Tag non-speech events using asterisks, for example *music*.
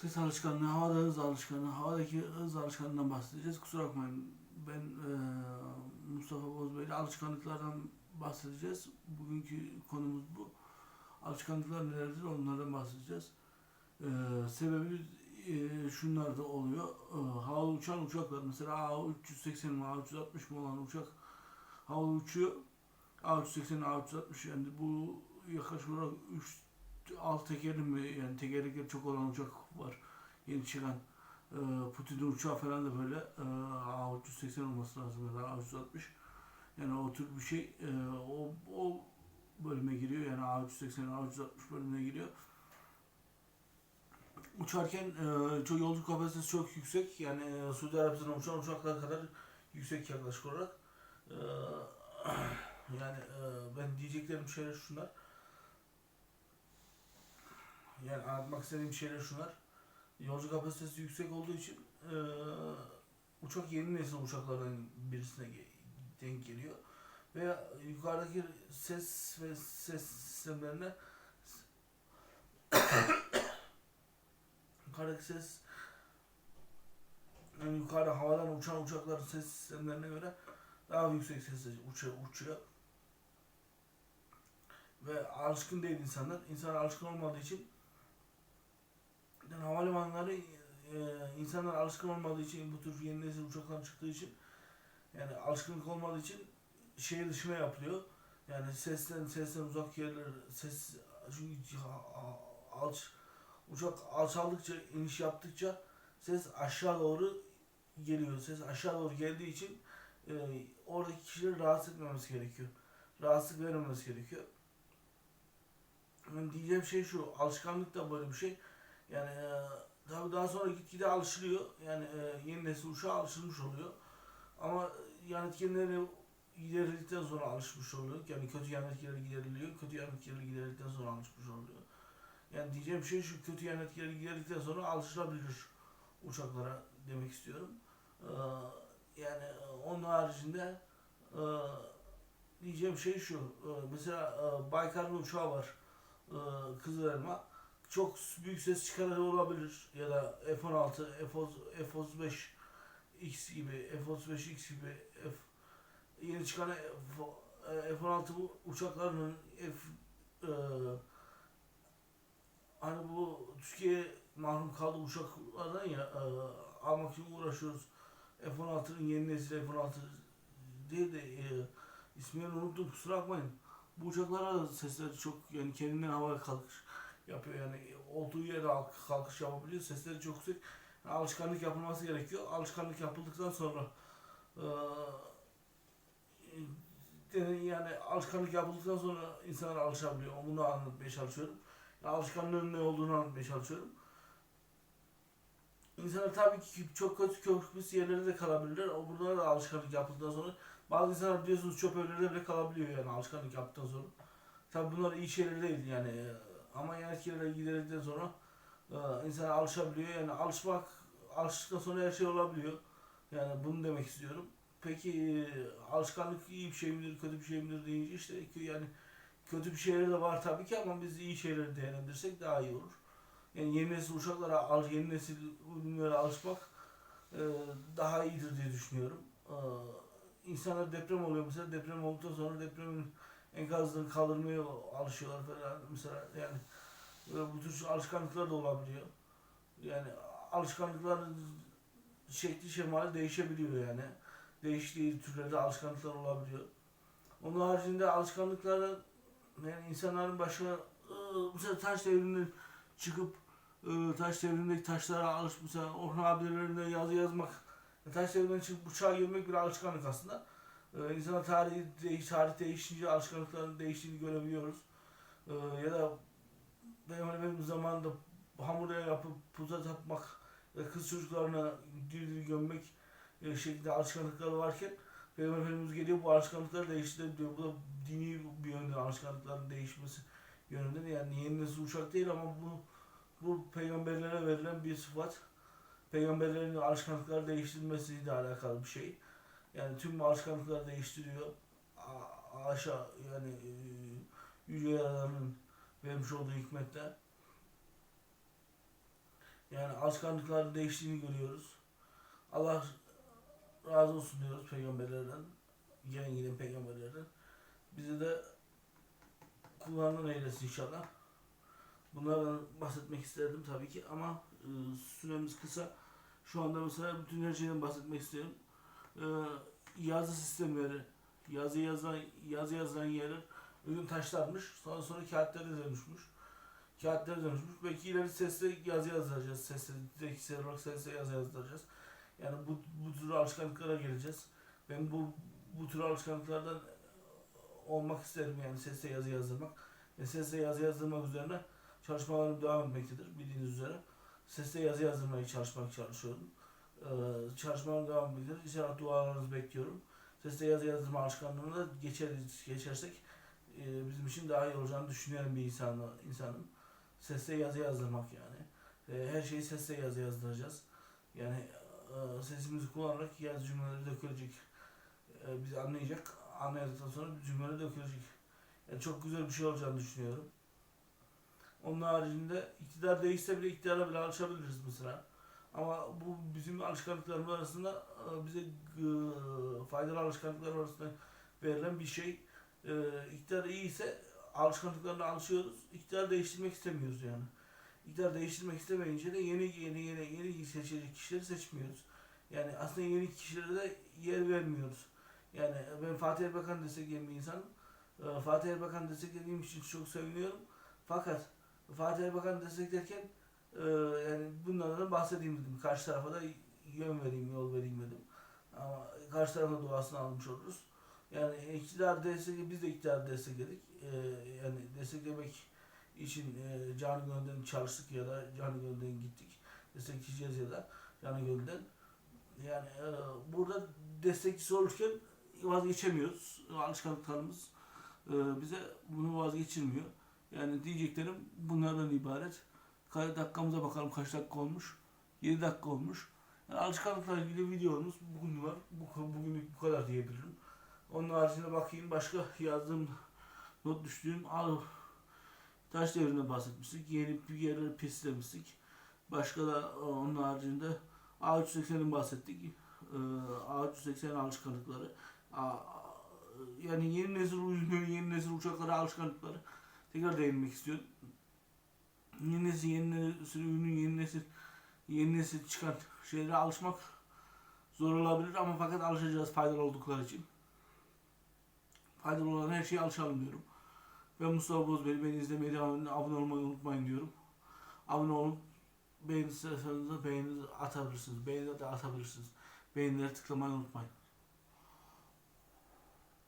Ses alışkanlığı, havada hız alışkanlığı, havadaki hız alışkanlığından bahsedeceğiz. Kusura bakmayın ben eee, Mustafa Bozbey ile alışkanlıklardan bahsedeceğiz. Bugünkü konumuz bu. Alışkanlıklar nelerdir onlardan bahsedeceğiz. Eee sebebi eee şunlar da oluyor. Eee havalı uçan uçaklar mesela A380 mi A360 mı olan uçak havalı uçuyor. A380 A360 yani bu yaklaşık olarak 3 alt tekerli mi yani tekerlekleri çok olan uçak var. Yeni çıkan e, Putin'in uçağı falan da böyle e, A380 olması lazım ya da A360 yani o tür bir şey e, o, o bölüme giriyor. Yani A380 A360 bölümüne giriyor. Uçarken e, çok yolcu kapasitesi çok yüksek. Yani e, Suudi Arabistan'a uçan uçaklar kadar yüksek yaklaşık olarak. E, *clears throat* yani e, ben diyeceklerim şeyler şunlar yani anlatmak istediğim şeyler şunlar. Yolcu kapasitesi yüksek olduğu için eee, uçak yeni nesil uçaklardan birisine denk geliyor. Ve yukarıdaki ses ve ses sistemlerine *coughs* yukarıdaki ses yani yukarıda havadan uçan uçakların ses sistemlerine göre daha yüksek sesle uçuyor, uçuyor. Ve alışkın değil insanlar. İnsanlar alışkın olmadığı için havalimanları e, insanlar alışkın olmadığı için bu tür yeni nesil uçaklar çıktığı için yani alışkınlık olmadığı için şehir dışına yapılıyor. Yani sesten sesten uzak yerler ses çünkü alç uçak alçaldıkça iniş yaptıkça ses aşağı doğru geliyor. Ses aşağı doğru geldiği için e, oradaki kişileri rahatsız etmemesi gerekiyor. Rahatsızlık vermemesi gerekiyor. Yani diyeceğim şey şu, alışkanlık da böyle bir şey. Yani e, daha sonra gitgide alışılıyor. Yani e, yeni nesil uçağa alışılmış oluyor. Ama yan etkenleri giderildikten sonra alışmış oluyor. Yani kötü yan etkileri gideriliyor. Kötü yan etkileri giderildikten sonra alışmış oluyor. Yani diyeceğim şey şu kötü yan etkileri giderildikten sonra alışılabilir uçaklara demek istiyorum. Ee, yani e, onun haricinde e, diyeceğim şey şu. e, mesela e, Baykar'ın uçağı var. E, Kızılelma çok büyük ses çıkarır olabilir ya da F-16, F-35 X gibi, F-35X gibi F yeni çıkan F- F-16 bu uçaklarının F e, hani bu Türkiye mahrum kaldığı uçaklardan ya e, almak için uğraşıyoruz. F-16'nın yeni nesil F-16 değil de e, ismini unuttum kusura bakmayın. Bu uçaklara da sesleri çok yani kendinden havaya kalkış yapıyor yani olduğu yere kalk- kalkış yapabiliyor. Sesleri çok yüksek. Yani alışkanlık yapılması gerekiyor. Alışkanlık yapıldıktan sonra eee, yani alışkanlık yapıldıktan sonra insanlar alışabiliyor. Bunu anlatmaya çalışıyorum. Yani alışkanlığın ne olduğunu anlatmaya çalışıyorum. İnsanlar tabii ki çok kötü köpüs yerlerde de kalabilirler. O bunlara da alışkanlık yapıldıktan sonra bazı insanlar biliyorsunuz çöp evlerde bile kalabiliyor yani alışkanlık yaptıktan sonra. Tabii bunlar iyi şeyler değil yani e, ama yan etkilerle giderildikten sonra e, insan alışabiliyor yani alışmak alıştıktan sonra her şey olabiliyor. Yani bunu demek istiyorum. Peki e, alışkanlık iyi bir şey midir, kötü bir şey midir deyince işte yani kötü bir şeyler de var tabii ki ama biz iyi şeyleri değerlendirirsek daha iyi olur. Yani yeni nesil uçaklara, al, yeni nesil ürünlere alışmak e, daha iyidir diye düşünüyorum. E, insanlar deprem oluyor mesela deprem olduktan sonra depremin enkazları kaldırmaya alışıyorlar falan mesela yani bu tür alışkanlıklar da olabiliyor. Yani alışkanlıkların şekli şemali değişebiliyor yani. Değiştiği türlerde alışkanlıklar olabiliyor. Onun haricinde alışkanlıkların yani insanların başına ıı, mesela taş devrinden çıkıp ıı, taş devrindeki taşlara alış mesela Orhan abilerine yazı yazmak taş devrinden çıkıp uçağa girmek bir alışkanlık aslında. Ee, insana tarihi, değiş, tarih değişince alışkanlıkların değiştiğini görebiliyoruz. Ee, ya da benim hani benim zamanında hamburger yapıp puza tapmak ve kız çocuklarına diri gömmek e, şeklinde alışkanlıkları varken Peygamber Efendimiz geliyor bu alışkanlıkları değiştirebiliyor. Bu da dini bir yönde alışkanlıkların değişmesi yönünde de yani yeni nesil uçak değil ama bu bu peygamberlere verilen bir sıfat. Peygamberlerin alışkanlıkları değiştirilmesiyle alakalı bir şey. Yani tüm alışkanlıkları değiştiriyor. A- aşağı yani e, Yüce Yaradan'ın vermiş olduğu hikmetle. Yani alışkanlıkların değiştiğini görüyoruz. Allah razı olsun diyoruz peygamberlerden. Gelen giden peygamberlerden. Bizi de kullarından eylesin inşallah. Bunlardan bahsetmek isterdim tabii ki ama e, süremiz kısa. Şu anda mesela bütün her şeyden bahsetmek istiyorum. E, yazı sistemleri, yazı yazılan, yazı yazılan yerler bugün taşlarmış. Sonra sonra kağıtlara dönüşmüş. Kağıtlara dönüşmüş. Belki ileri sesle yazı yazdıracağız. Sesle, direkt ses olarak sesle yazı yazdıracağız. Yani bu, bu tür alışkanlıklara geleceğiz. Ben bu bu tür alışkanlıklardan olmak isterim yani sesle yazı yazdırmak. Ve sesle yazı yazdırmak üzerine çalışmalarım devam etmektedir bildiğiniz üzere. Sesle yazı yazdırmaya çalışmak çalışıyorum. Ee, çalışmalarım devam etmektedir. İnşallah dualarınızı bekliyorum. Sesle yazı yazdırma alışkanlığına da geçer, geçersek e, bizim için daha iyi olacağını düşünüyorum bir insan, insanın. Sesle yazı yazdırmak yani. E, her şeyi sesle yazı yazdıracağız. Yani e, sesimizi kullanarak yazı cümleleri dökülecek. E, bizi anlayacak. Anladıktan sonra cümleleri dökülecek. Yani çok güzel bir şey olacağını düşünüyorum. Onun haricinde iktidar değişse bile iktidara bile alışabiliriz mesela. Ama bu bizim alışkanlıklarımız arasında e, bize e, faydalı alışkanlıklar arasında verilen bir şey. E, iktidar iyiyse alışkanlıklarına alışıyoruz. İktidar değiştirmek istemiyoruz yani. İktidar değiştirmek istemeyince de yeni yeni yeni yeni seçilecek kişileri seçmiyoruz. Yani aslında yeni kişilere de yer vermiyoruz. Yani ben Fatih Erbakan destekleyen bir insanım. Fatih Erbakan desteklediğim için çok seviniyorum. Fakat Fatih Erbakan desteklerken e, yani bunlardan da bahsedeyim dedim. Karşı tarafa da yön vereyim, yol vereyim dedim. Ama karşı tarafın duasını almış oluruz. Yani iktidar destek, biz de iktidar destekledik. E, yani desteklemek için e, canı gönülden çalıştık ya da canı gönülden gittik. Destekleyeceğiz ya da canı gönülden. Yani e, burada destekçisi olurken vazgeçemiyoruz. Alışkanlıklarımız e, bize bunu vazgeçirmiyor. Yani diyeceklerim bunlardan ibaret. Dakikamıza bakalım kaç dakika olmuş. 7 dakika olmuş. Yani alışkanlıklarla ilgili videomuz bugün var. Bu, bugünlük bu kadar diyebilirim. Onun haricinde bakayım başka yazdığım not düştüğüm al taş devrinde bahsetmiştik. Yeni bir yerleri pislemiştik. Başka da e, onun haricinde A380'den bahsettik. Ee, A380 alışkanlıkları. A- yani yeni nesil ürünleri, yeni nesil uçaklara alışkanlıkları tekrar değinmek istiyorum. Yeni nesil, yeni nesil ürünün yeni nesil, yeni nesil çıkan şeylere alışmak zor olabilir ama fakat alışacağız faydalı oldukları için. Faydalı olan her şeye alışalım diyorum. Ben Mustafa Bozbey, beni izlemeye devam abone olmayı unutmayın diyorum. Abone olun, beğeni isterseniz beğeni atabilirsiniz, beğeni de atabilirsiniz. Beğenileri tıklamayı unutmayın.